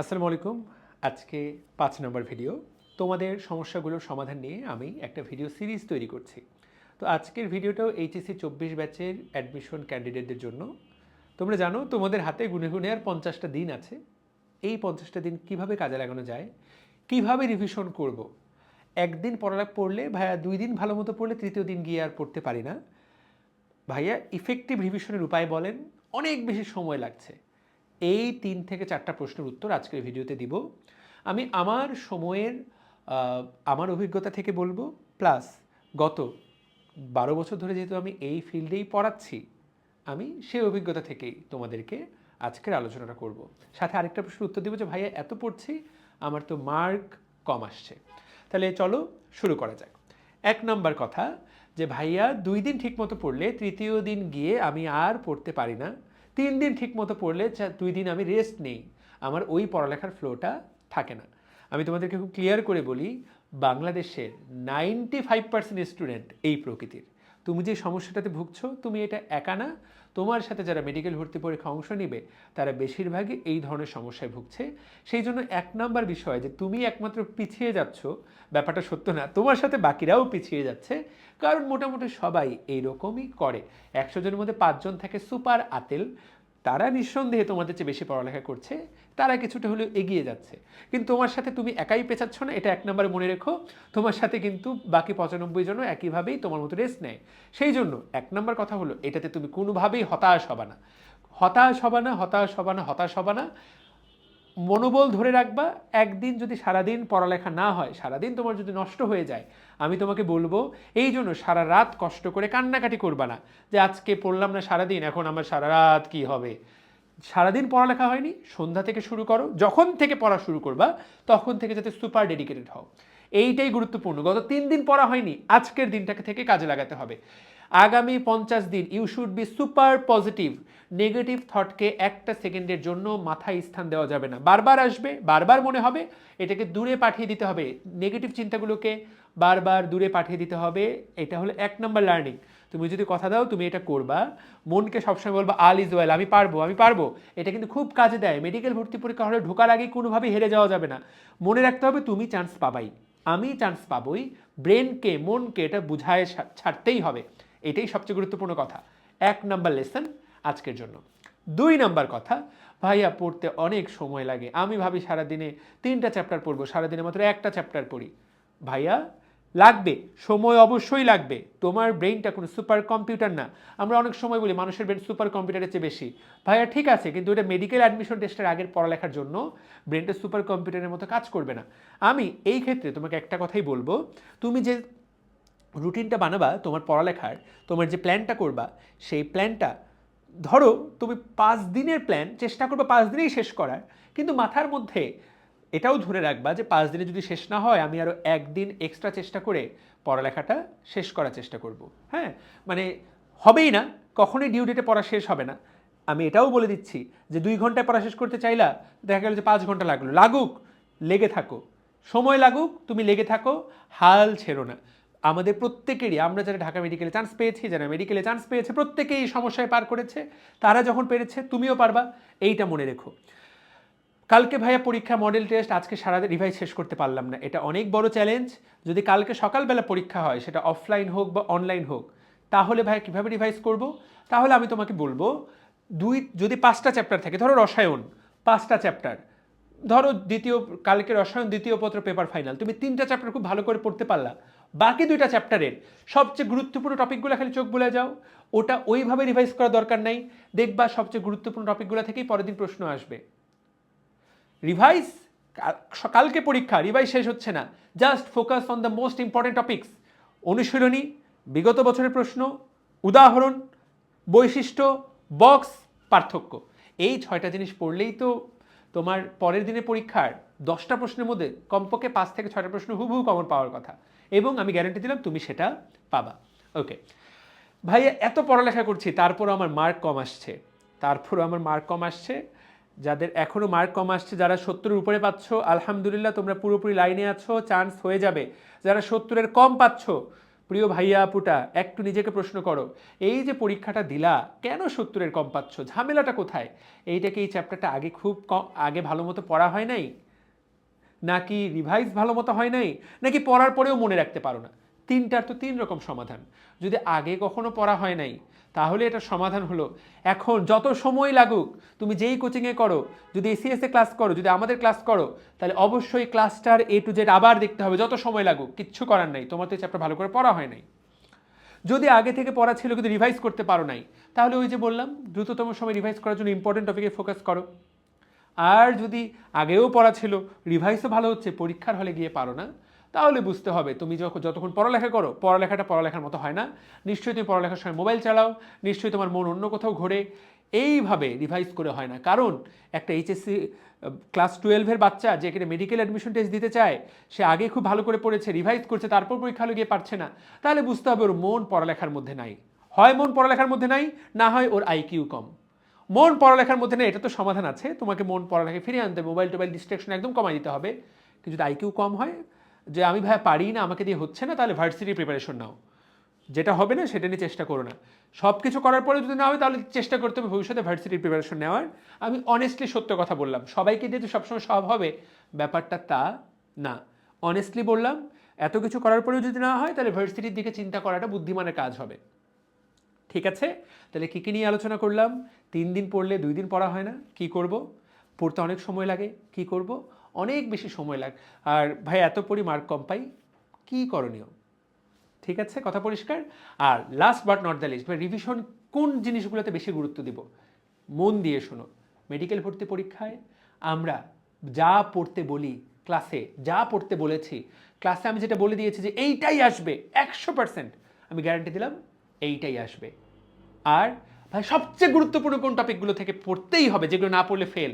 আসসালামু আলাইকুম। আজকে পাঁচ নম্বর ভিডিও। তোমাদের সমস্যাগুলোর সমাধান নিয়ে আমি একটা ভিডিও সিরিজ তৈরি করছি। তো আজকের ভিডিওটাও এইচএসসি চব্বিশ ব্যাচের অ্যাডমিশন ক্যান্ডিডেটদের জন্য। তোমরা জানো, তোমাদের হাতে গুনে গুনে আর পঞ্চাশটা দিন আছে। এই পঞ্চাশটা দিন কীভাবে কাজে লাগানো যায়? কীভাবে রিভিশন করব। একদিন পড়ালেখা পড়লে ভাইয়া দুই দিন ভালো মতো পড়লে তৃতীয় দিন গিয়ে আর পড়তে পারি না। ভাইয়া ইফেক্টিভ রিভিশনের উপায় বলেন, অনেক বেশি সময় লাগছে। এই তিন থেকে চারটা প্রশ্নের উত্তর আজকের ভিডিওতে দিব। আমি আমার সময়ের আমার অভিজ্ঞতা থেকে বলব, প্লাস গত বারো বছর ধরে যেহেতু আমি এই ফিল্ডেই পড়াচ্ছি, আমি সেই অভিজ্ঞতা থেকেই তোমাদেরকে আজকের আলোচনাটা করব। সাথে আরেকটা প্রশ্নের উত্তর দিব যে, ভাইয়া, এত পড়ছি, আমার তো মার্ক কম আসছে। তাহলে চলো শুরু করা যাক। এক নাম্বার কথা যে, ভাইয়া, দুই দিন ঠিকমতো পড়লে তৃতীয় দিন গিয়ে আমি আর পড়তে পারি না। তিন দিন ঠিক মতো পড়লে দুই দিন আমি রেস্ট নেই। আমার ওই পড়ালেখার ফ্লোটা থাকে না। আমি তোমাদেরকে খুব ক্লিয়ার করে বলি, বাংলাদেশের নাইনটি ফাইভ পার্সেন্ট স্টুডেন্ট এই প্রকৃতির। তুমি যে সমস্যাটাতে ভুগছো, তুমি এটা একা না। তোমার সাথে যারা মেডিকেল ভর্তি পরীক্ষা অংশ নেবে, তারা বেশিরভাগই এই ধরনের সমস্যায় ভুগছে। সেই জন্য এক নাম্বার বিষয় যে, তুমি একমাত্র পিছিয়ে যাচ্ছ, ব্যাপারটা সত্য না, তোমার সাথে বাকিরাও পিছিয়ে যাচ্ছে। কারণ মোটামুটি সবাই এইরকমই করে। একশো জনের মধ্যে পাঁচজন থাকে সুপার আতেল। তারা নিঃসন্দেহে তোমাদের চেয়ে বেশি পড়ালেখা করছে, তারা কিছুটা হলেও এগিয়ে যাচ্ছে। কিন্তু তোমার সাথে তুমি একাই পেঁচাচ্ছ না, এটা এক নম্বরে মনে রেখো। তোমার সাথে কিন্তু বাকি পঁচানব্বই জনও একইভাবেই তোমার মতো রেস্ট নেয়। সেই জন্য এক নম্বর কথা হলো, এটাতে তুমি কোনোভাবেই হতাশ হবা না। হতাশ হবা না, হতাশ হবা না, হতাশ হবা না। মনোবল ধরে রাখবা, একদিন যদি সারাদিন পড়ালেখা না হয়, সারাদিন তোমার যদি নষ্ট হয়ে যায়, আমি তোমাকে বলব, এই জন্য সারা রাত কষ্ট করে কান্নাকাটি করবা না, যে আজকে পড়লাম না সারাদিন, এখন আমার সারা রাত কি হবে? সারাদিন পড়ালেখা হয়নি, সন্ধ্যা থেকে শুরু করো, যখন থেকে পড়া শুরু করবা, তখন থেকে যাতে সুপার ডেডিকেটেড হও। এইটাই গুরুত্বপূর্ণ, গত তিন দিন পড়া হয়নি, আজকের দিনটাকে থেকে কাজে লাগাতে হবে। আগামী পঞ্চাশ দিন you should be super positive negative থটকে একটা সেকেন্ডের জন্য মাথায় স্থান দেওয়া যাবে না। বারবার আসবে, বারবার মনে হবে, এটাকে দূরে পাঠিয়ে দিতে হবে। নেগেটিভ চিন্তাগুলোকে বারবার দূরে পাঠিয়ে দিতে হবে। এটা হলো এক নম্বর লার্নিং তুমি যদি কথা দাও, তুমি এটা করবা। মনকে সবসময় বলবা আল ইজ ওয়েল আমি পারব আমি পারব। এটা কিন্তু খুব কাজে দেয়। মেডিকেল ভর্তি পরীক্ষা হলে ঢোকার আগে কোনোভাবেই হেরে যাওয়া যাবে না। মনে রাখতে হবে, তুমি চান্স পাবাই। আমি চান্স পাবই। ব্রেনকে মনকে এটা বুঝায় ছাড়তেই হবে। এটাই সবচেয়ে গুরুত্বপূর্ণ কথা। এক নাম্বার লেসন আজকের জন্য। দুই নাম্বার কথা, ভাইয়া পড়তে অনেক সময় লাগে। আমি ভাবি সারাদিনে তিনটা চ্যাপ্টার পড়ব, সারাদিনে মাত্র একটা চ্যাপ্টার পড়ি। ভাইয়া, লাগবে, সময় অবশ্যই লাগবে। তোমার ব্রেইনটা কোনো সুপার কম্পিউটার না। আমরা অনেক সময় বলি, মানুষের ব্রেন সুপার কম্পিউটারের চেয়ে বেশি। ভাইয়া, ঠিক আছে, কিন্তু এটা মেডিকেল অ্যাডমিশন টেস্টের আগের পড়ালেখার জন্য ব্রেনটা সুপার কম্পিউটারের মতো কাজ করবে না। আমি এই ক্ষেত্রে তোমাকে একটা কথাই বলব, তুমি যে রুটিনটা বানাবা তোমার পড়ালেখার, তোমার যে প্ল্যানটা করবা, সেই প্ল্যানটা ধরো তুমি পাঁচ দিনের প্ল্যান, চেষ্টা করবে পাঁচ দিনেই শেষ করার, কিন্তু মাথার মধ্যে এটাও ধরে রাখবা যে পাঁচ দিনে যদি শেষ না হয়, আমি আরও একদিন এক্সট্রা চেষ্টা করে পড়ালেখাটা শেষ করার চেষ্টা করব। হ্যাঁ? মানে হবেই না, কখনোই ডিউ ডেটে পড়া শেষ হবে না। আমি এটাও বলে দিচ্ছি যে দুই ঘন্টায় পড়া শেষ করতে চাইলা, দেখা গেল যে পাঁচ ঘণ্টা লাগল। লাগুক, লেগে থাকো। সময় লাগুক, তুমি লেগে থাকো, হাল ছেড়ো না। আমাদের প্রত্যেকেরই, আমরা যারা ঢাকা মেডিকেলে চান্স পেয়েছি, যারা মেডিকেলে চান্স পেয়েছে, প্রত্যেকেই এই সমস্যায় পার করেছে। তারা যখন পেরেছে, তুমিও পারবা, এইটা মনে রেখো। কালকে ভাইয়া পরীক্ষা মডেল টেস্ট আজকে সারা রিভাইজ শেষ করতে পারলাম না। এটা অনেক বড় চ্যালেঞ্জ যদি কালকে সকালবেলা পরীক্ষা হয়, সেটা অফলাইন হোক বা অনলাইন হোক, তাহলে ভাইয়া কীভাবে রিভাইজ করব? তাহলে আমি তোমাকে বলব, দুই, যদি পাঁচটা চ্যাপ্টার থাকে, ধরো রসায়ন, পাঁচটা চ্যাপ্টার ধরো দ্বিতীয়, কালকে রসায়ন দ্বিতীয় পত্র পেপার ফাইনাল তুমি তিনটা চ্যাপ্টার খুব ভালো করে পড়তে পারলা। বাকি দুইটা চ্যাপ্টারের সবচেয়ে গুরুত্বপূর্ণ টপিকগুলো খালি চোখ বলে যাও। ওটা ওইভাবে রিভাইজ করা দরকার নাই। দেখবা সবচেয়ে গুরুত্বপূর্ণ টপিকগুলো থেকেই পরের দিন প্রশ্ন আসবে। রিভাইজ কালকে পরীক্ষা রিভাইজ শেষ হচ্ছে না। Just focus on the most important topics অনুশীলনী, বিগত বছরের প্রশ্ন, উদাহরণ, বৈশিষ্ট্য বক্স পার্থক্য। এই ছয়টা জিনিস পড়লেই তো তোমার পরের দিনে পরীক্ষার দশটা প্রশ্নের মধ্যে কমপক্ষে পাঁচ থেকে ছয়টা প্রশ্ন হুবহু কমন পাওয়ার কথা। এবং আমি গ্যারান্টি দিলাম তুমি সেটা পাবা। ওকে ভাইয়া, এত পড়ালেখা করছি, তারপরও আমার মার্ক কম আসছে। তারপরও আমার মার্ক কম আসছে। যাদের এখনও মার্ক কম আসছে, যারা সত্তরের উপরে পাচ্ছ, আলহামদুলিল্লাহ তোমরা পুরোপুরি লাইনে আছো চান্স হয়ে যাবে। যারা সত্তরের কম পাচ্ছ, প্রিয় ভাইয়া, আপুটা, একটু নিজেকে প্রশ্ন করো। এই যে পরীক্ষাটা দিলা, কেন সত্তরের কম পাচ্ছ? ঝামেলাটা কোথায়? এইটাকে এই চ্যাপ্টারটা আগে খুব আগে ভালো মতো পড়া হয় নাই? নাকি রিভাইজ ভালো মতো হয় নাই, নাকি পড়ার পরেও মনে রাখতে পারো না? তিনটার তো তিন রকম সমাধান। যদি আগে কখনো পড়া হয় নাই, তাহলে এটা সমাধান হলো, এখন যত সময় লাগুক, তুমি যেই কোচিংয়ে করো, যদি এসিএসএ ক্লাস করো, যদি আমাদের ক্লাস করো, তাহলে অবশ্যই ক্লাসটার এ টু জেড আবার দেখতে হবে, যত সময় লাগুক, কিচ্ছু করার নাই, তোমার তো চ্যাপ্টার ভালো করে পড়া হয় নাই। যদি আগে থেকে পড়া ছিল, কিন্তু রিভাইজ করতে পারো নাই, তাহলে ওই যে বললাম, দ্রুততম সময় রিভাইজ করার জন্য ইম্পর্টেন্ট টপিকে ফোকাস করো। আর যদি আগেও পড়া ছিল রিভাইসও ভালো হচ্ছে, পরীক্ষার হলে গিয়ে পারো না, তাহলে বুঝতে হবে তুমি যখন যতক্ষণ পড়ালেখা করো, পড়ালেখাটা পড়ালেখার মতো হয় না। নিশ্চয়ই তুমি পড়ালেখার সময় মোবাইল চালাও, নিশ্চয়ই তোমার মন অন্য কোথাও ঘোরে। এইভাবে রিভাইজ করে হয় না। কারণ একটা এইচএসসি ক্লাস টুয়েলভের বাচ্চা যে এখানে মেডিকেল অ্যাডমিশন টেস্ট দিতে চায়, সে আগে খুব ভালো করে পড়েছে রিভাইজ করছে, তারপর পরীক্ষা হলে গিয়ে পারছে না। তাহলে বুঝতে হবে ওর মন পড়ালেখার মধ্যে নাই। হয় মন পড়ালেখার মধ্যে নাই, না হয় ওর আইকিউ কম। মন পড়ালেখার মধ্যে না, এটা তো সমাধান আছে। তোমাকে মন পড়ালেখায় ফিরিয়ে আনতে হবে মোবাইল টোবাইল ডিস্ট্রাকশন একদম কমাই দিতে হবে। কিন্তু যদি আইকিউ কম হয়, যে আমি ভাই পারি না, আমাকে দিয়ে হচ্ছে না, তাহলে ভার্সিটি প্রিপারেশন নাও। যেটা হবে না, সেটা নিয়ে চেষ্টা করো না। সব কিছু করার পরে যদি না হয়, তাহলে চেষ্টা করতে হবে ভবিষ্যতে ভার্সিটির প্রিপারেশন নেওয়ার। আমি অনেস্টলি সত্য কথা বললাম। সবাইকে দিয়ে তো সবসময় সব হবে। ব্যাপারটা তা না। অনেস্টলি বললাম, এত কিছু করার পরেও যদি না হয়, তাহলে ভার্সিটির দিকে চিন্তা করাটা বুদ্ধিমানের কাজ হবে। ঠিক আছে? তাহলে কী কী নিয়ে আলোচনা করলাম? তিন দিন পড়লে দুই দিন পড়া হয় না, কি করব? পড়তে অনেক সময় লাগে, কি করব? অনেক বেশি সময় লাগে আর ভাই, এত পড়ি মার্ক কম পাই, কী করণীয়? ঠিক আছে? কথা পরিষ্কার? আর last but not the least ভাই রিভিশন কোন জিনিসগুলোতে বেশি গুরুত্ব দিব? মন দিয়ে শোনো। মেডিকেল ভর্তি পরীক্ষায় আমরা যা পড়তে বলি ক্লাসে যা পড়তে বলেছি ক্লাসে আমি যেটা বলে দিয়েছি যে এইটাই আসবে, একশো পার্সেন্ট আমি গ্যারান্টি দিলাম, এইটাই আসবে। আর ভাই, সবচেয়ে গুরুত্বপূর্ণ কোন টপিকগুলো থেকে পড়তেই হবে, যেগুলো না পড়লে ফেল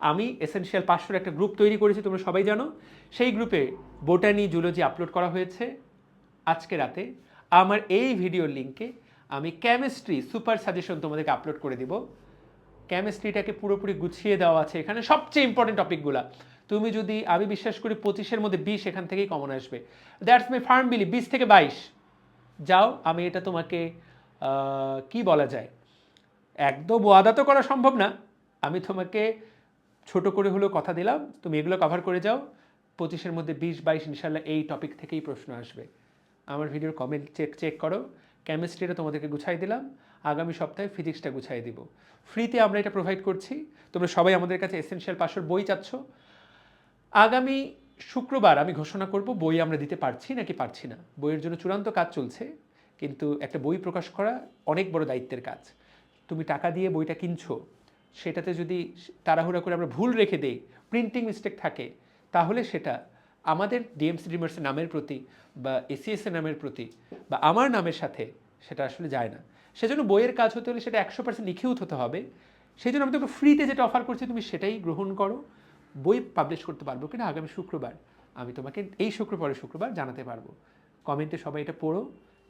আমি এসেনশিয়াল পাঁচশোর একটা গ্রুপ তৈরি করেছি, তোমরা সবাই জানো। সেই গ্রুপে বোটানি জুলজি আপলোড করা হয়েছে আজকে রাতে। আমার এই ভিডিওর লিঙ্কে আমি কেমিস্ট্রি সুপার সাজেশন তোমাদেরকে আপলোড করে দিব। কেমিস্ট্রিটাকে পুরোপুরি গুছিয়ে দেওয়া আছে এখানে সবচেয়ে ইম্পর্টেন্ট টপিকগুলো তুমি যদি, আমি বিশ্বাস করি পঁচিশের মধ্যে বিশ এখান থেকেই কমন আসবে। দ্যাটস মাই ফার্ম বিলি বিশ থেকে বাইশ। যাও, আমি এটা তোমাকে কি বলা যায়? একদম ওয়াদা তো করা সম্ভব না। আমি তোমাকে ছোট করে হলেও কথা দিলাম। তুমি এগুলো কভার করে যাও। পঁচিশের মধ্যে বিশ, বাইশ ইনশাল্লাহ এই টপিক থেকেই প্রশ্ন আসবে। আমার ভিডিওর কমেন্ট চেক চেক করো। কেমিস্ট্রিটা তোমাদেরকে গুছাই দিলাম। আগামী সপ্তাহে ফিজিক্সটা গুছাই দিব। ফ্রিতে আমরা এটা প্রোভাইড করছি। তোমরা সবাই আমাদের কাছে এসেনশিয়াল পাশের বই চাচ্ছ। আগামী শুক্রবার আমি ঘোষণা করব বই আমরা দিতে পারছি নাকি পারছি না। বইয়ের জন্য চূড়ান্ত কাজ চলছে। কিন্তু একটা বই প্রকাশ করা অনেক বড় দায়িত্বের কাজ। তুমি টাকা দিয়ে বইটা কিনছো, সেটাতে যদি তাড়াহুড়া করে আমরা ভুল রেখে দেই প্রিন্টিং মিস্টেক থাকে, তাহলে সেটা আমাদের ডিএমসি ড্রিমার্সের নামের প্রতি বা এসিএসের নামের প্রতি বা আমার নামের সাথে সেটা আসলে যায় না। সেজন্য বইয়ের কাজ হতে হলে সেটা একশো পার্সেন্ট নিখেউত হতে হবে। সেই জন্য আমি তোকে ফ্রিতে যেটা অফার করছি, তুমি সেটাই গ্রহণ করো। বই পাবলিশ করতে পারব কিনা আগামী শুক্রবার, আমি তোমাকে এই শুক্রবারের শুক্রবার জানাতে পারব। কমেন্টে সবাই এটা পড়ো।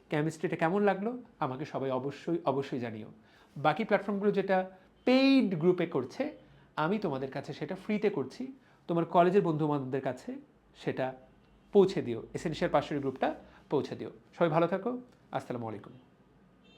কেমিস্ট্রিটা কেমন লাগল, আমাকে সবাই অবশ্যই অবশ্যই জানিও। বাকি প্ল্যাটফর্মগুলো যেটা পেইড গ্রুপে করছে, আমি তোমাদের কাছে সেটা ফ্রিতে করছি। তোমার কলেজের বন্ধু বান্ধবদের কাছে সেটা পৌঁছে দিও। এসেনশিয়াল পাশের গ্রুপটা পৌঁছে দিও। সবাই ভালো থাকো। আসসালামু আলাইকুম।